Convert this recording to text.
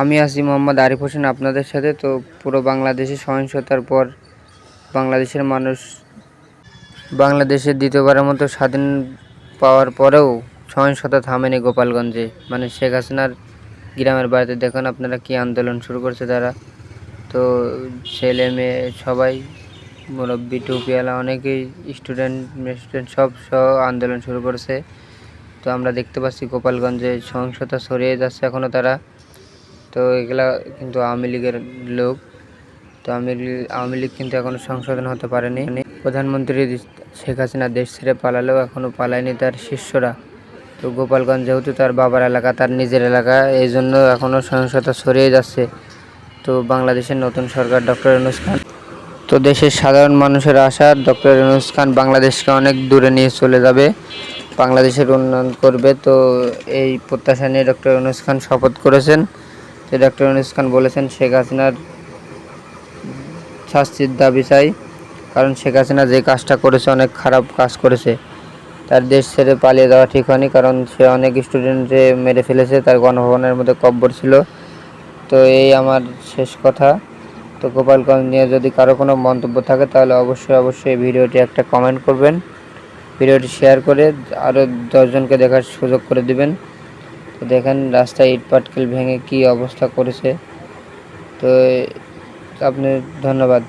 আমি আছি মোহাম্মদ আরিফ হোসেন আপনাদের সাথে, তো পুরো বাংলাদেশে সহিংসতার পর বাংলাদেশের মানুষ বাংলাদেশের দ্বিতীয়বারের মতো স্বাধীন পাওয়ার পরেও সহিংসতা থামেনি গোপালগঞ্জে। মানে শেখ হাসিনার গ্রামের বাড়িতে দেখুন আপনারা কি আন্দোলন শুরু করছে তারা। তো ছেলে মেয়ে সবাই, মুরব্বী, টুপিওয়ালা অনেকেই, স্টুডেন্ট স্টুডেন্ট সব সহ আন্দোলন শুরু করেছে। তো আমরা দেখতে পাচ্ছি গোপালগঞ্জে সহিংসতা ছড়িয়ে যাচ্ছে এখনও তারা। তো এগুলা কিন্তু আওয়ামী লীগের লোক। তো আওয়ামী লীগ কিন্তু এখনও সংশোধন হতে পারেনি। প্রধানমন্ত্রী শেখ হাসিনা দেশ ছেড়ে পালালেও এখনও পালায়নি তার শিষ্যরা। তো গোপালগঞ্জ যেহেতু তার বাবার এলাকা, তার নিজের এলাকা, এই জন্য এখনও সহিংসতা ছড়িয়ে যাচ্ছে। তো বাংলাদেশের নতুন সরকার ডক্টর ইউনূস খান। তো দেশের সাধারণ মানুষের আশা, ডক্টর ইউনূস খান বাংলাদেশকে অনেক দূরে নিয়ে চলে যাবে, বাংলাদেশের উন্নয়ন করবে। তো এই প্রত্যাশা নিয়ে ডক্টর ইউনূস খান শপথ করেছেন। তো ডক্টর ইউনূস খান বলেছেন, শেখ হাসিনার শাস্তির দাবি চাই। কারণ শেখ হাসিনা যে কাজটা করেছে, অনেক খারাপ কাজ করেছে। তার দেশ ছেড়ে পালিয়ে যাওয়া ঠিক হয়নি, কারণ সে অনেক স্টুডেন্টে মেরে ফেলেছে, তার গণভবনের মধ্যে কব্বর ছিল। তো এই আমার শেষ কথা। তো গোপালগঞ্জ নিয়ে যদি কারও কোনো মন্তব্য থাকে, তাহলে অবশ্যই অবশ্যই ভিডিওটি একটা কমেন্ট করবেন। ভিডিওটি শেয়ার করে আরও দশজনকে দেখার সুযোগ করে দিবেন। তো দেখেন রাস্তায় ইট পাটকেল ভেঙে কী অবস্থা করেছে। তো আপনি ধন্যবাদ।